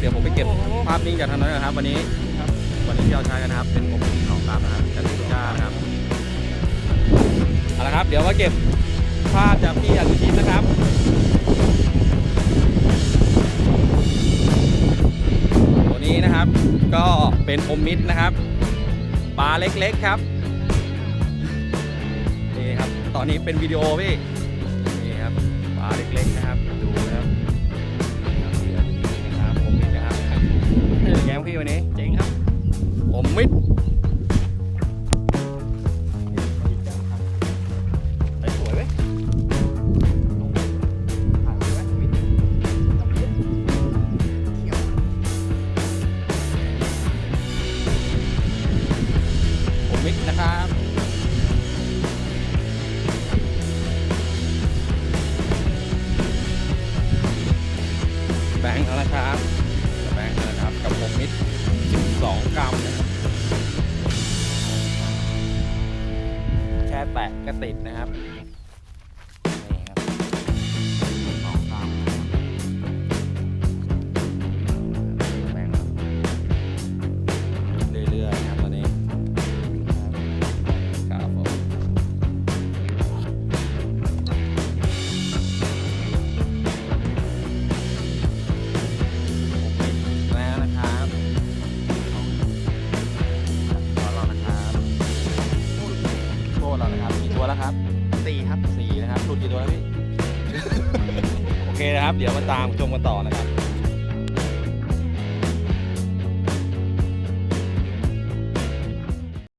นะครับเดี๋ยวผมไปเก็บภาพนิ่งจากทางนั้นนะครับ วันนี้วันนี้ที่เราใช้กันนะครับ เป็นผมของตามนะครับจากทุกจ้านะครับเอาละครับ เดี๋ยวมาเก็บภาพจากพี่อนุชิตนะครับตัวนี้นะครับ ก็เป็นอมมิดนะครับปลาเล็กๆครับนี่ครับ ตอนนี้เป็นวิดีโอพี่นี่ครับปลาเล็กๆนะครับดูนะครับ งค์แล้วนะครับแบงค์แล้วนะครับกับผมมิด12 กรัมนะครับแค่แตะก็ติดนะครับ เรานะครับกี่ตัวแล้วครับสี่ครับสี่นะครับหลุดกี่ตัวแล้วพี่ โอเคนะครับ เดี๋ยวมาตามชมกันต่อนะครับ